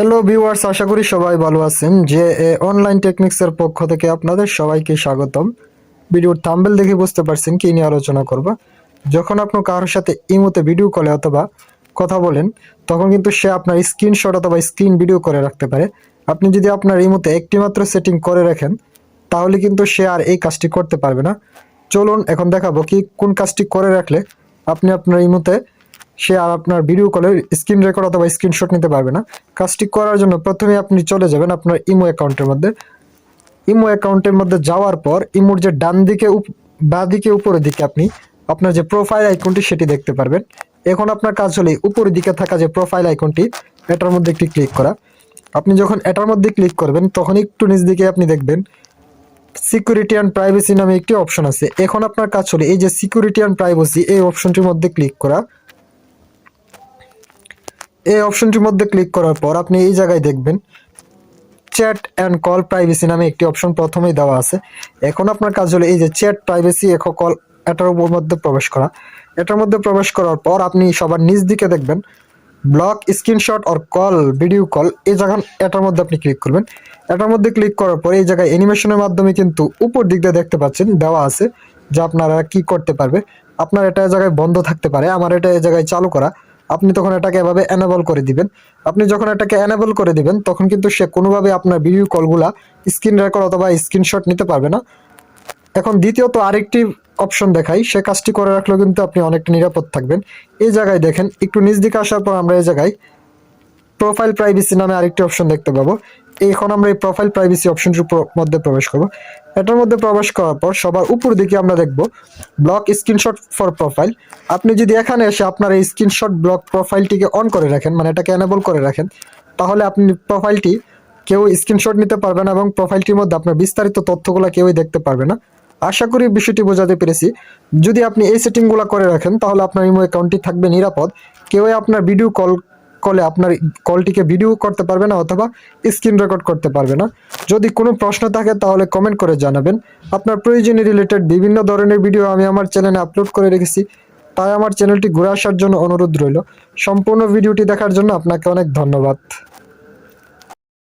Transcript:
Hello viewers আশা করি সবাই ভালো আছেন। যে অনলাইন টেকনিক্সের পক্ষ থেকে আপনাদের সবাইকে স্বাগতম। ভিডিওর থাম্বেল দেখে বুঝতে পারছেন কি নিয়ে আলোচনা করব। যখন আপনি কারোর সাথে ইমোতে ভিডিও কলে অথবা কথা বলেন, তখন কিন্তু সে আপনার স্ক্রিনশট অথবা স্ক্রিন ভিডিও করে রাখতে পারে। আপনি যদি আপনার ইমোতে একটি মাত্র সেটিং করে রাখেন, তাহলে কিন্তু সে আর এই কাজটি করতে পারবে না। চলুন, এখন দেখাবো কি কোন কাজটি করে রাখলে আপনি আপনার ইমোতে সে আর আপনার ভিডিও কলের স্ক্রিন রেকর্ড অথবা স্ক্রিনশট নিতে পারবে না। কাজটি করার জন্য প্রথমে আপনি চলে যাবেন আপনার ইমো অ্যাকাউন্টের মধ্যে। ইমো অ্যাকাউন্টের মধ্যে যাওয়ার পর ইমোর যে ডান দিকে বাঁ দিকে উপরের দিকে আপনি আপনার যে প্রোফাইল আইকনটি সেটি দেখতে পারবেন। এখন আপনার কাজ হলে উপরের দিকে থাকা যে প্রোফাইল আইকনটি এটার মধ্যে একটি ক্লিক করা। আপনি যখন এটার মধ্যে ক্লিক করবেন, তখন একটু নিচ দিকে আপনি দেখবেন সিকিউরিটি অ্যান্ড প্রাইভেসি নামে একটি অপশন আছে। এখন আপনার কাজ হলে এই যে সিকিউরিটি অ্যান্ড প্রাইভেসি এই অপশনটির মধ্যে ক্লিক করা। এই অপশনটির মধ্যে ক্লিক করার পর আপনি এই জায়গায় দেখবেন চ্যাট অ্যান্ড কল প্রাইভেসি নামে একটি অপশন প্রথমেই দেওয়া আছে। এখন আপনার কাজ হলো এই যে চ্যাট প্রাইভেসি এখো কল এটার উপর মধ্যে প্রবেশ করা। এটার মধ্যে প্রবেশ করার পর আপনি সবার নিচ দিকে দেখবেন block screenshot or call video call এই জায়গা এটার মধ্যে আপনি ক্লিক করবেন। এটার মধ্যে ক্লিক করার পর এই জায়গায় অ্যানিমেশনের মাধ্যমে কিন্তু উপর দিক দিয়ে দেখতে পাচ্ছেন দেওয়া আছে যে আপনারা কি করতে পারবে। আপনার এটা জায়গায় বন্ধ থাকতে পারে, আমার এটা এই জায়গায় চালু করা। আপনি তখন এটাকে এভাবে এনেবল করে দিবেন। আপনি যখন এটাকে এনেবল করে দিবেন, তখন কিন্তু সে কোনোভাবে আপনার ভিডিও কলগুলা স্ক্রিন রেকর্ড অথবা স্ক্রিনশট নিতে পারবে না। এখন দ্বিতীয়ত আরেকটি অপশন দেখাই, সে কাজটি করে রাখলেও কিন্তু আপনি অনেকটা নিরাপদ থাকবেন। এই জায়গায় দেখেন, একটু নিজ দিকে আসার পর আমরা এই জায়গায় প্রোফাইল প্রাইভেসি নামে আরেকটি অপশন দেখতে পাবো। এখন আমরা এই প্রোফাইল প্রাইভেসি অপশনটির মধ্যে প্রবেশ করব। এটার মধ্যে প্রবেশ করার পর সবার উপর দিকে আমরা দেখব ব্লক স্ক্রিনশট ফর প্রোফাইল আপনি যদি এখানে এসে আপনার এই স্ক্রিনশট ব্লক প্রোফাইলটিকে অন করে রাখেন মানে এটাকে এনেবল করে রাখেন, তাহলে আপনি প্রোফাইলটি কেউ স্ক্রিনশট নিতে পারবে না এবং প্রোফাইলটির মধ্যে আপনার বিস্তারিত তথ্যগুলো কেউই দেখতে পারবে না। আশা করি বিষয়টি বোঝাতে পেরেছি। যদি আপনি এই সেটিংগুলো করে রাখেন, তাহলে আপনার ইমো অ্যাকাউন্টটি থাকবে নিরাপদ। কেউই আপনার ভিডিও কল কলে আপনার কলটিকে ভিডিও করতে পারবে না অথবা স্ক্রিন রেকর্ড করতে পারবে না। যদি কোনো প্রশ্ন থাকে তাহলে কমেন্ট করে জানাবেন। আপনার প্রয়োজনীয় রিলেটেড বিভিন্ন ধরনের ভিডিও আমি আমার চ্যানেলে আপলোড করে রেখেছি। তাই আমার চ্যানেলটি ঘুরে আসার জন্য অনুরোধ রইল। সম্পূর্ণ ভিডিওটি দেখার জন্য আপনাকে অনেক ধন্যবাদ।